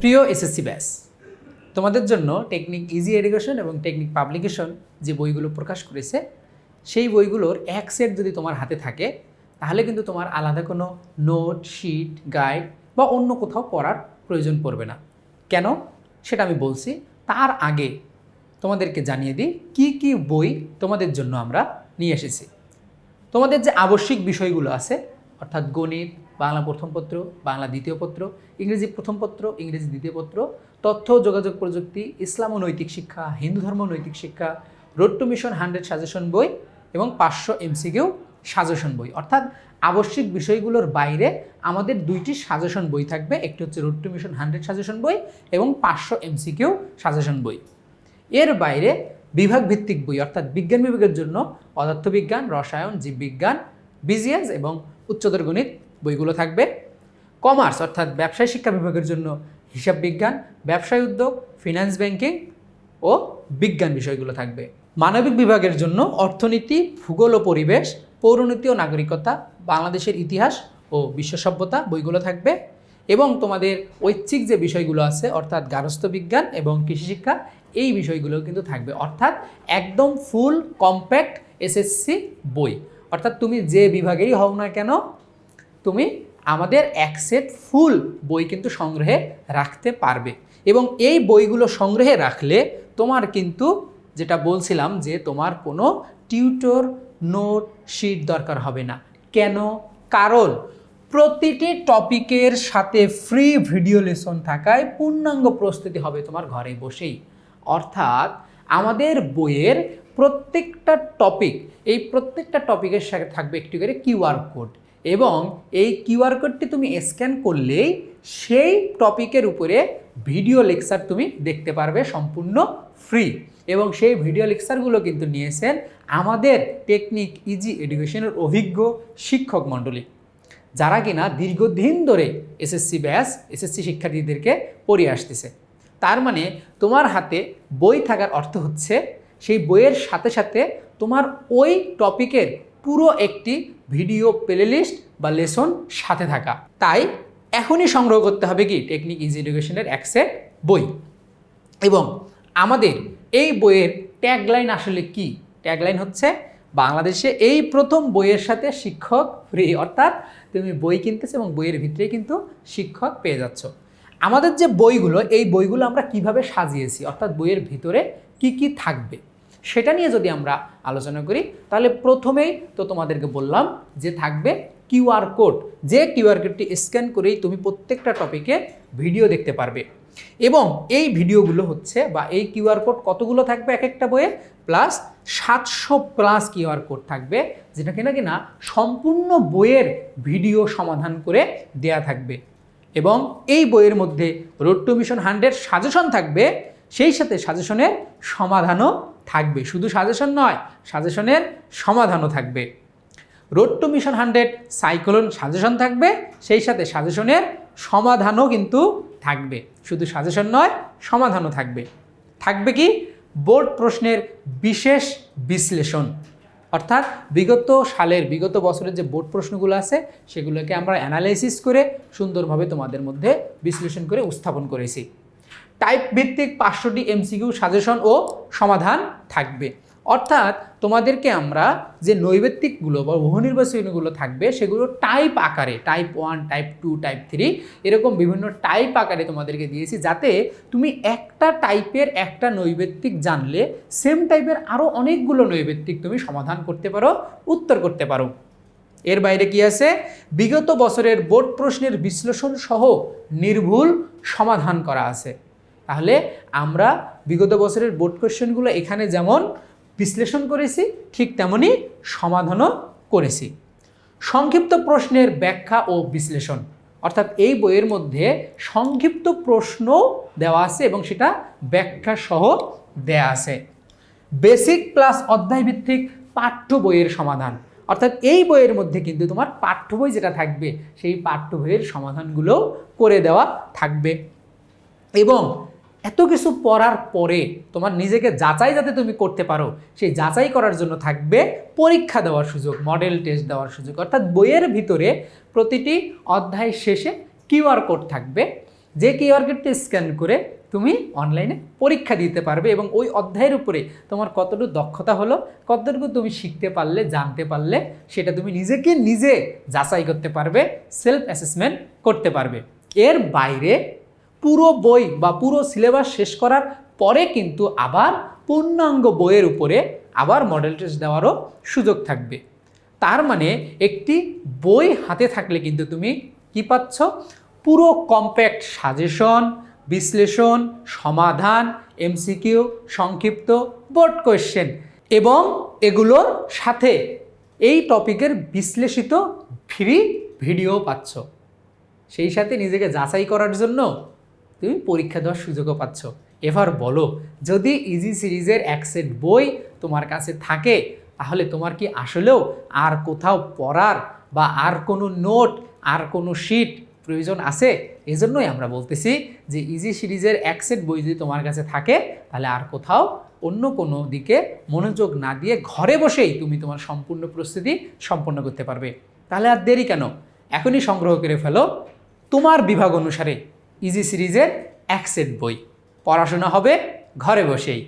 প্রিয় এসএসসি ব্যাস, তোমাদের জন্য টেকনিক ইজি এডুকেশন এবং টেকনিক পাবলিকেশন যে বইগুলো প্রকাশ করেছে, সেই বইগুলোর এক সেট যদি তোমার হাতে থাকে, তাহলে কিন্তু তোমার আলাদা কোনো নোট শিট গাইড বা অন্য কোথাও পড়ার প্রয়োজন পড়বে না। কেন? সেটা আমি বলছি, তার আগে তোমাদেরকে জানিয়ে দিই কি কি বই তোমাদের জন্য আমরা নিয়ে এসেছি। তোমাদের যে আবশ্যিক বিষয়গুলো আছে, অর্থাৎ গণিত বাংলা প্রথম পত্র, বাংলা দ্বিতীয় পত্র, ইংরেজি প্রথম পত্র, ইংরেজি দ্বিতীয় পত্র, তথ্য, যোগাযোগ প্রযুক্তি, ইসলাম ও নৈতিক শিক্ষা, হিন্দু ধর্ম নৈতিক শিক্ষা, road to mission hundred suggestion বই এবং পাঁচশো এমসিকিউ সাজেশন বই। অর্থাৎ আবশ্যিক বিষয়গুলোর বাইরে আমাদের দুইটি সাজেশন বই থাকবে। একটি হচ্ছে road to mission hundred suggestion বই এবং পাঁচশো এমসিকিউ সাজেশন বই। এর বাইরে বিভাগ ভিত্তিক বই, অর্থাৎ বিজ্ঞান বিভাগের জন্য পদার্থবিজ্ঞান, রসায়ন, জীববিজ্ঞান, বিজিএস এবং উচ্চতর গণিত বইগুলো থাকবে। কমার্স অর্থাৎ ব্যবসায় শিক্ষা বিভাগের জন্য হিসাব বিজ্ঞান, ব্যবসায় উদ্যোগ ফিনান্স ব্যাংকিং ও বিজ্ঞান বিষয়গুলো থাকবে। মানবিক বিভাগের জন্য অর্থনীতি, ভূগোল ও পরিবেশ, পৌরনীতি ও নাগরিকতা, বাংলাদেশের ইতিহাস ও বিশ্ব সভ্যতা বইগুলো থাকবে। এবং তোমাদের ঐচ্ছিক যে বিষয়গুলো আছে, অর্থাৎ গার্হস্থ্য বিজ্ঞান এবং কৃষি শিক্ষা, এই বিষয়গুলো কিন্তু থাকবে। অর্থাৎ একদম ফুল কম্প্যাক্ট এসএসসি বই। অর্থাৎ তুমি যে বিভাগেই হও না কেন তুমি আমাদের এক সেট ফুল বই কিন্তু সংগ্রহে রাখতে পারবে। এবং এই বইগুলো সংগ্রহে রাখলে তোমার কিন্তু যেটা বলছিলাম যে তোমার কোনো টিউটর নোট শিট দরকার হবে না। কেন? কারণ প্রতিটি টপিকের সাথে ফ্রি ভিডিও লেসন থাকায় পূর্ণাঙ্গ প্রস্তুতি হবে তোমার ঘরে বসেই। অর্থাৎ আমাদের বইয়ের প্রত্যেকটা টপিক এই প্রত্যেকটা টপিকের সাথে থাকবে একটি করে কিউআর কোড এবং এই কিউআর কোডটি তুমি স্ক্যান করলেই সেই টপিকের উপরে ভিডিও লেকচার তুমি দেখতে পারবে সম্পূর্ণ ফ্রি। এবং সেই ভিডিও লেকচারগুলো কিন্তু নিয়েছেন আমাদের টেকনিক ইজি এডুকেশনের অভিজ্ঞ শিক্ষক মণ্ডলী, যারা কিনা দীর্ঘদিন ধরে এসএসসি ব্যাস, এসএসসি শিক্ষার্থীদেরকে পড়িয়ে আসতেছে। তার মানে তোমার হাতে বই থাকার অর্থ হচ্ছে সেই বইয়ের সাথে সাথে তোমার ওই টপিকের পুরো একটি ভিডিও প্লেলিস্ট বা লেসন সাথে থাকা। তাই এখনই সংগ্রহ করতে হবে কি? টেকনিক ইজি এডুকেশনের এক সেট বই। এবং আমাদের এই বইয়ের ট্যাগলাইন আসলে কি? ট্যাগলাইন হচ্ছে, বাংলাদেশে এই প্রথম বইয়ের সাথে শিক্ষক ফ্রি অর্থাৎ তুমি বই কিনতেছো এবং বইয়ের ভিতরে কিন্তু শিক্ষক পেয়ে যাচ্ছ। আমাদের যে বইগুলো, এই বইগুলো আমরা কীভাবে সাজিয়েছি? অর্থাৎ বইয়ের ভিতরে কি কি থাকবে? সেটা নিয়ে যদি আমরা আলোচনা করি, তাহলে প্রথমেই তো তোমাদেরকে বললাম যে থাকবে কিউআর কোড। যে কিউআর কোডটি স্ক্যান করেই তুমি প্রত্যেকটা টপিকে ভিডিও দেখতে পারবে। এবং এই ভিডিওগুলো হচ্ছে বা এই কিউআর কোড কতগুলো থাকবে এক একটা বইয়ে প্লাস সাতশো প্লাস কিউআর কোড থাকবে, যেটা কিনা কিনা সম্পূর্ণ বইয়ের ভিডিও সমাধান করে দেয়া থাকবে। এবং এই বইয়ের মধ্যে road to mission hundred suggestion থাকবে, সেই সাথে সাজেশনের সমাধানও থাকবে। শুধু সাজেশন নয় সাজেশনের সমাধানও থাকবে। Road to mission hundred cyclone suggestion থাকবে, সেই সাথে সাজেশনের সমাধানও কিন্তু থাকবে। শুধু সাজেশন নয়, সমাধানও থাকবে। থাকবে কি? বোর্ড প্রশ্নের বিশেষ বিশ্লেষণ। অর্থাৎ বিগত সালের, বিগত বছরের যে বোর্ড প্রশ্নগুলো আছে, সেগুলোকে আমরা অ্যানালাইসিস করে সুন্দরভাবে তোমাদের মধ্যে বিশ্লেষণ করে উপস্থাপন করেছি। টাইপ ভিত্তিক পাঁচশোটি এমসিকিউ সাজেশন ও সমাধান থাকবে। অর্থাৎ তোমাদেরকে আমরা যে নৈবেত্তিকগুলো বা বহুনির্বাচনীগুলো থাকবে, সেগুলো টাইপ আকারে type one type two type three এরকম বিভিন্ন টাইপ আকারে তোমাদেরকে দিয়েছি যাতে তুমি একটা টাইপের একটা নৈবেত্তিক জানলে সেম টাইপের আরও অনেকগুলো নৈবেত্তিক তুমি সমাধান করতে পারো, উত্তর করতে পারো। এর বাইরে কি আছে? বিগত বছরের বোর্ড প্রশ্নের বিশ্লেষণ সহ নির্ভুল সমাধান করা আছে। তাহলে আমরা বিগত বছরের বোর্ড কোশ্চেনগুলো এখানে যেমন বিশ্লেষণ করেছি, ঠিক তেমনই সমাধানও করেছি। সংক্ষিপ্ত প্রশ্নের ব্যাখ্যা ও বিশ্লেষণ। অর্থাৎ এই বইয়ের মধ্যে সংক্ষিপ্ত প্রশ্ন দেওয়া আছে এবং সেটা ব্যাখ্যা সহ দেয়া আছে। বেসিক প্লাস অধ্যায়ভিত্তিক পাঠ্য বইয়ের সমাধান। অর্থাৎ এই বইয়ের মধ্যে কিন্তু তোমার পাঠ্য বই যেটা থাকবে, সেই পাঠ্য বইয়ের সমাধানগুলো করে দেওয়া থাকবে। এবং এত কিছু পড়ার পরে তোমার নিজেকে যাচাই যাতে তুমি করতে পারো, সেই যাচাই করার জন্য থাকবে পরীক্ষা দেওয়ার সুযোগ মডেল টেস্ট দেওয়ার সুযোগ। অর্থাৎ বইয়ের ভিতরে প্রতিটি অধ্যায় শেষে কিউআর কোড থাকবে। যে কিউআর কোডটি স্ক্যান করে তুমি অনলাইনে পরীক্ষা দিতে পারবে এবং ওই অধ্যায়ের উপরে তোমার কতটুকু দক্ষতা হলো, কতটুকু তুমি শিখতে পারলে, জানতে পারলে, সেটা তুমি নিজেকে নিজে যাচাই করতে পারবে সেলফ অ্যাসেসমেন্ট করতে পারবে। এর বাইরে পুরো বই বা পুরো সিলেবাস শেষ করার পরে কিন্তু আবার পূর্ণাঙ্গ বইয়ের উপরে আবার মডেল টেস্ট দেওয়ারও সুযোগ থাকবে। তার মানে একটি বই হাতে থাকলে কিন্তু তুমি কি পাচ্ছ? পুরো কম্প্যাক্ট সাজেশন বিশ্লেষণ, সমাধান, এমসিকিউ, সংক্ষিপ্ত বোর্ড কোয়েশ্চেন এবং এগুলোর সাথে এই টপিকের বিশ্লেষিত ফ্রি ভিডিও পাচ্ছ। সেই সাথে নিজেকে যাচাই করার জন্য তুমি পরীক্ষা দেওয়ার সুযোগও পাচ্ছ। এবার বলো, যদি ইজি সিরিজের এক সেট বই তোমার কাছে থাকে, তাহলে তোমার কি আসলেও আর কোথাও পড়ার বা আর কোনো নোট আর কোনো শিট প্রয়োজন আছে? এজন্যই আমরা বলতেছি যে ইজি সিরিজের এক সেট বই যদি তোমার কাছে থাকে, তাহলে আর কোথাও অন্য কোনো দিকে মনোযোগ না দিয়ে ঘরে বসেই তুমি তোমার সম্পূর্ণ প্রস্তুতি সম্পন্ন করতে পারবে। তাহলে আর দেরি কেন? এখনই সংগ্রহ করে ফেলো তোমার বিভাগ অনুসারে ইজি সিরিজের এক সেট বই। পড়াশোনা হবে, ঘরে বসেই।